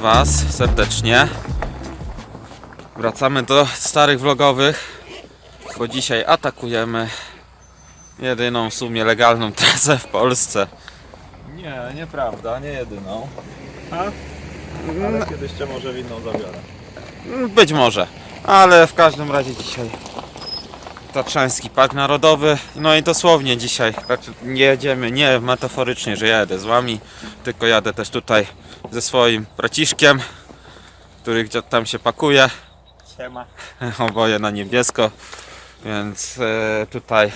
Was serdecznie. Wracamy do starych vlogowych, bo dzisiaj atakujemy jedyną w sumie legalną trasę w Polsce. Nie, nieprawda, nie jedyną. Ale kiedyś cię może w inną zabiorę. Być może, ale w każdym razie dzisiaj Tatrzański Park Narodowy. No i dosłownie dzisiaj znaczy nie jedziemy, nie metaforycznie, że jadę z Wami, tylko jadę też tutaj ze swoim braciszkiem, który gdzieś tam się pakuje. Siema. oboje na niebiesko, więc e, tutaj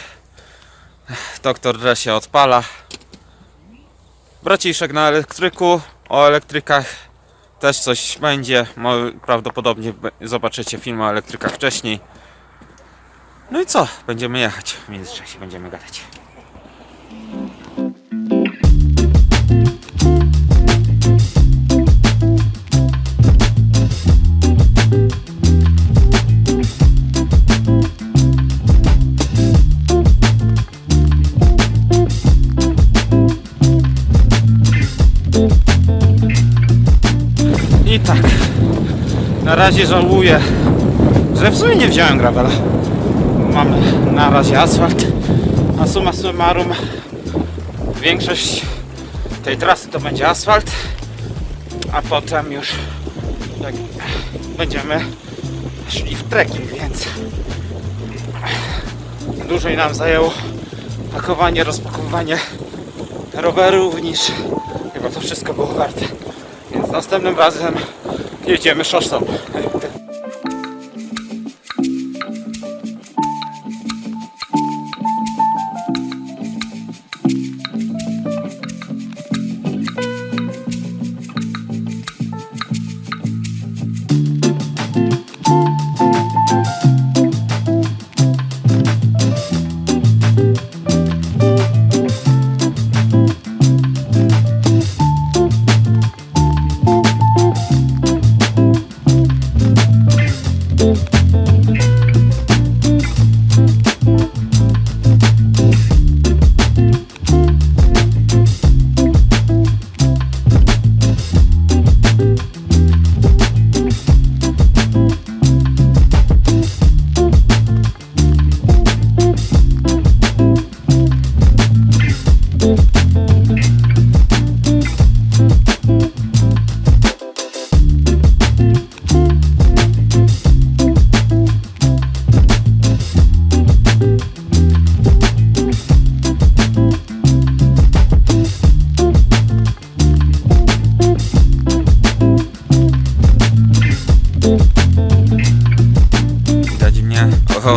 doktor Dre się odpala. Braciszek na elektryku, o elektrykach też coś będzie, prawdopodobnie zobaczycie film o elektrykach wcześniej. No i co? Będziemy jechać, w międzyczasie będziemy gadać. I tak, na razie żałuję, że w sumie nie wziąłem gravela. Mamy na razie asfalt, a summa summarum większość tej trasy to będzie asfalt, a potem już będziemy szli w trekking, więc dłużej nam zajęło pakowanie, rozpakowywanie rowerów niż chyba to wszystko było warte. Więc następnym razem jedziemy szorsą.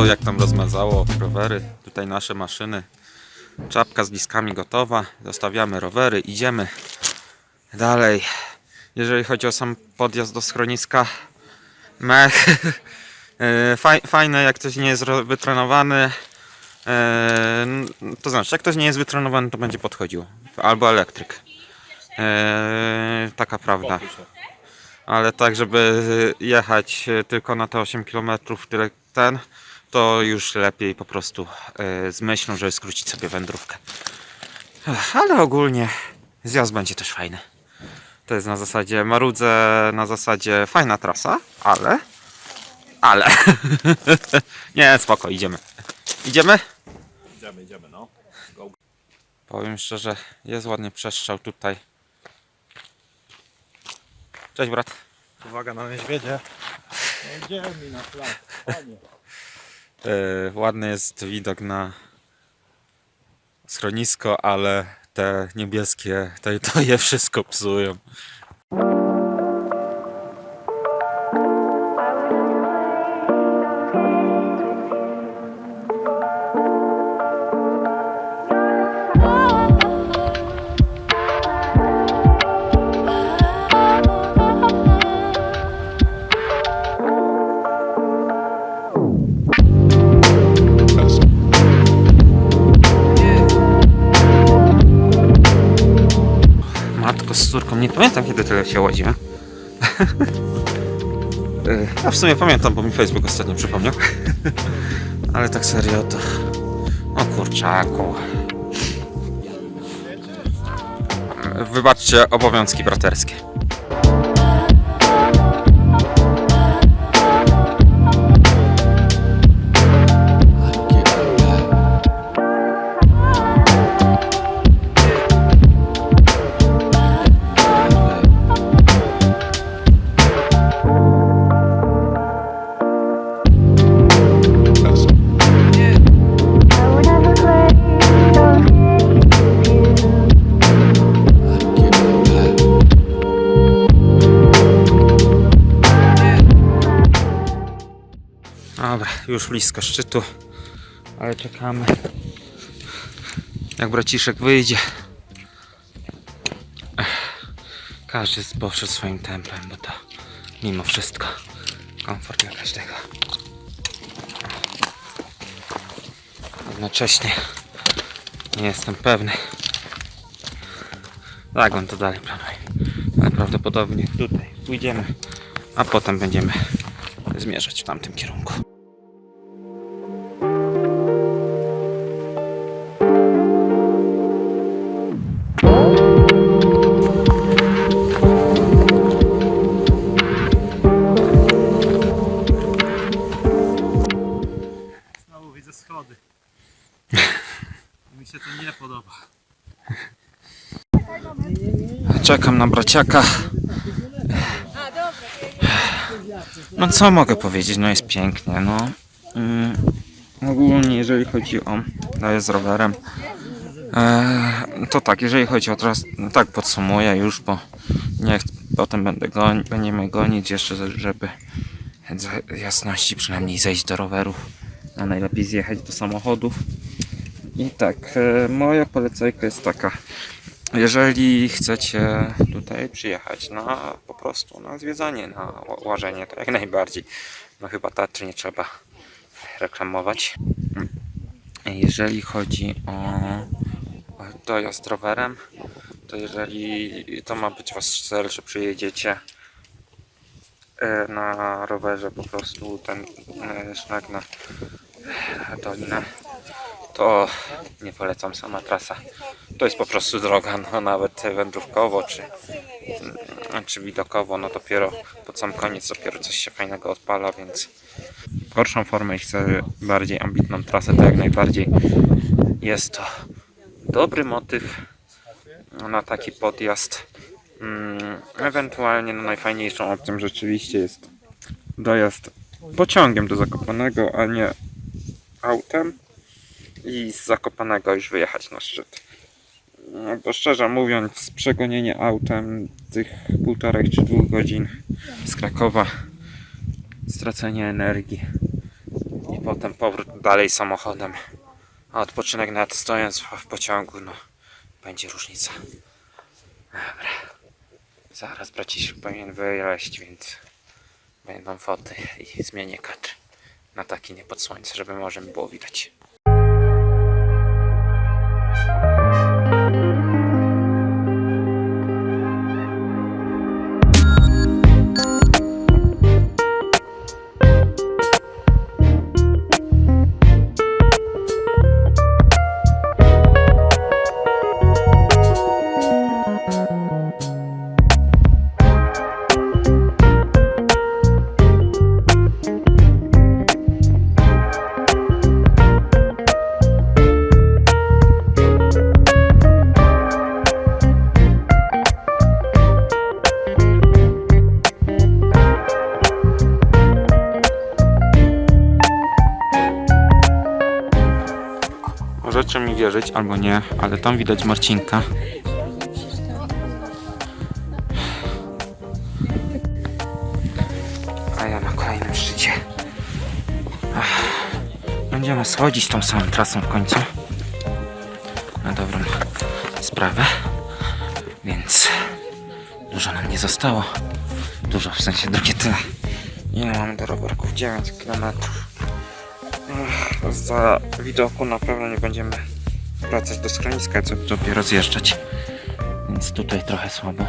Jak tam rozmazało rowery. Tutaj nasze maszyny. Czapka z diskami gotowa. Zostawiamy rowery, idziemy dalej. Jeżeli chodzi o sam podjazd do schroniska, mech. E, Faj, fajne, jak ktoś nie jest wytrenowany. E, To znaczy, jak ktoś nie jest wytrenowany, to będzie podchodził. Albo elektryk. E, Taka prawda ale tak, żeby jechać tylko na te 8 km, tyle ten, to już lepiej po prostu e, z myślą, żeby skrócić sobie wędrówkę. Ale ogólnie zjazd będzie też fajny. To jest na zasadzie marudzę, na zasadzie fajna trasa, ale. Ale. Nie, spoko, idziemy. Idziemy? Idziemy, idziemy, no. Go. Powiem szczerze, jest ładnie przestrzał tutaj. Cześć brat. Uwaga na niedźwiedzie. Jedziemy na plac. Panie. E, ładny jest widok na schronisko, ale te niebieskie to, to je wszystko psują. Z córką, nie pamiętam kiedy tyle się łaziłem. E, A w sumie pamiętam, bo mi Facebook ostatnio przypomniał. Ale tak serio to... O kurczaku. Wybaczcie obowiązki braterskie. Już blisko szczytu, ale czekamy. Jak braciszek wyjdzie. Każdy poszedł swoim tempem, bo to mimo wszystko komfort dla każdego. Jednocześnie nie jestem pewny, jak on to dalej planuje. Ale prawdopodobnie tutaj pójdziemy, a potem będziemy zmierzać w tamtym kierunku. Widzę schody. Mi się to nie podoba. Czekam na braciaka. No co mogę powiedzieć, no jest pięknie, no. Mm, ogólnie jeżeli chodzi o daję z rowerem, e, to tak, jeżeli chodzi o teraz, no tak podsumuję już, bo nie chcę, potem będę goni, będziemy gonić jeszcze, żeby dla jasności przynajmniej zejść do rowerów, a najlepiej zjechać do samochodów. I tak, e, moja polecajka jest taka, jeżeli chcecie tutaj przyjechać na po prostu na zwiedzanie, na ła- łażenie, to jak najbardziej. No chyba Tatry nie trzeba reklamować. Jeżeli chodzi o o dojazd rowerem, to jeżeli to ma być wasz cel, że przyjedziecie e, na rowerze po prostu ten e, szlak na dolinę, to nie polecam sama trasa. To jest po prostu droga, no nawet wędrówkowo czy, mm, czy widokowo, no dopiero pod sam koniec dopiero coś się fajnego odpala, więc gorszą formę i chcę bardziej ambitną trasę, to jak najbardziej jest to dobry motyw na taki podjazd. Mm, Ewentualnie no najfajniejszą opcją rzeczywiście jest dojazd pociągiem do Zakopanego, a nie autem i z Zakopanego już wyjechać na szczyt. Bo szczerze mówiąc, przegonienie autem tych półtorej czy dwóch godzin z Krakowa, stracenie energii i potem powrót dalej samochodem, a odpoczynek nawet stojąc w pociągu, no będzie różnica. Dobra. Zaraz braciszek powinien wyleść, więc będą foty i zmienię kadr na taki nie pod słońce, żeby może mi było widać. Możecie mi wierzyć albo nie, ale tam widać Marcinka. A ja na kolejnym szczycie. Będziemy schodzić tą samą trasą w końcu. Na dobrą sprawę. Więc dużo nam nie zostało. Dużo w sensie drugie tyle. Ile mamy do rowerków? 9 km. Za widoku na pewno nie będziemy wracać do schroniska, co dopiero zjeżdżać. Więc tutaj trochę słabo.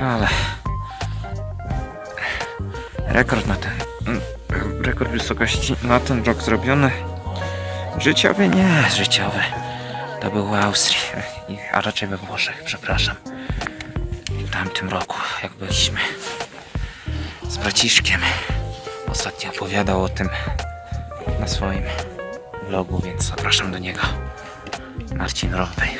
Ale rekord na ten mm, rekord wysokości na ten rok zrobiony. Życiowy? Nie, życiowy. To był w Austrii, a raczej we Włoszech, przepraszam. W tamtym roku, jak byliśmy z braciszkiem. Ostatnio opowiadał o tym na swoim vlogu, więc zapraszam do niego. Marcin Rowej.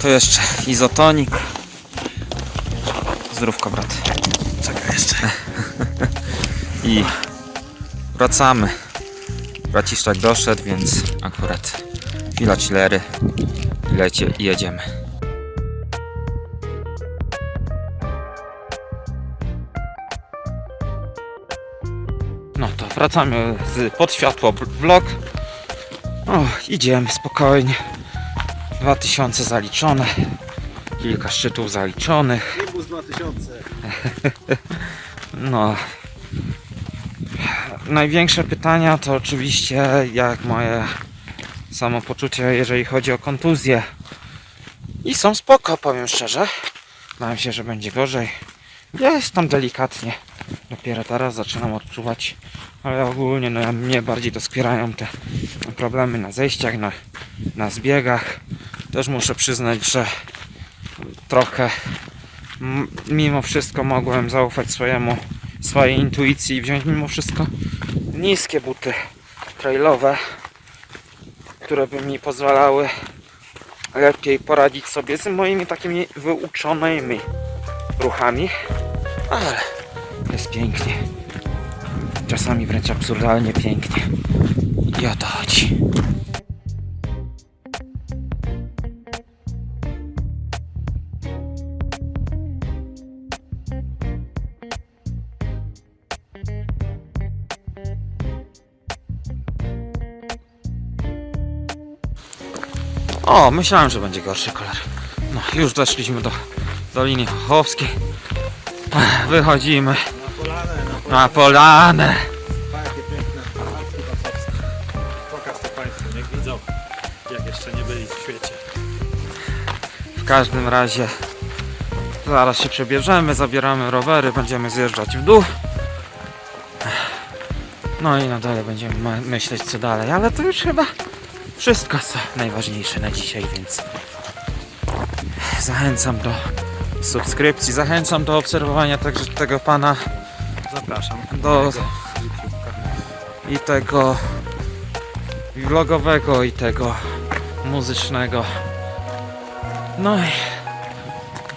To jeszcze izotonik. Zdrówko, brat. Czekaj jeszcze. I wracamy Braciszczak doszedł, więc akurat chwila chillery i jedziemy. Wracamy z pod światło bl- vlog. O, idziemy spokojnie. 2000 zaliczone. Kilka szczytów zaliczonych. Nimbus 2000. No. Największe pytania to oczywiście jak moje samopoczucie, jeżeli chodzi o kontuzję. I są spoko, powiem szczerze. Bałem się, że będzie gorzej. Jest tam delikatnie. Dopiero teraz zaczynam odczuwać. Ale ogólnie no, mnie bardziej doskwierają te problemy na zejściach, na, na zbiegach. Też muszę przyznać, że trochę mimo wszystko mogłem zaufać swojemu, swojej intuicji i wziąć mimo wszystko niskie buty trailowe, które by mi pozwalały lepiej poradzić sobie z moimi takimi wyuczonymi ruchami, ale jest pięknie. Czasami wręcz absurdalnie pięknie. I o to chodzi. O, myślałem, że będzie gorszy kolor. No, już doszliśmy do Doliny Chochowskiej. Wychodzimy Na polanę. Jakie piękne Alpki Wasowskie. Pokaż to Państwu, niech widzą, jak jeszcze nie byli w świecie. W każdym razie zaraz się przebierzemy, zabieramy rowery, będziemy zjeżdżać w dół. No i na dole będziemy myśleć co dalej, ale to już chyba wszystko co najważniejsze na dzisiaj, więc zachęcam do subskrypcji, zachęcam do obserwowania także tego pana Zapraszam. Do- i tego vlogowego i tego muzycznego. No i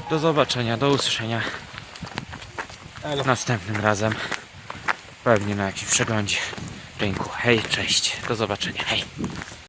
do zobaczenia, do usłyszenia następnym razem. Pewnie na jakimś przeglądzie rynku. Hej, cześć, do zobaczenia, hej.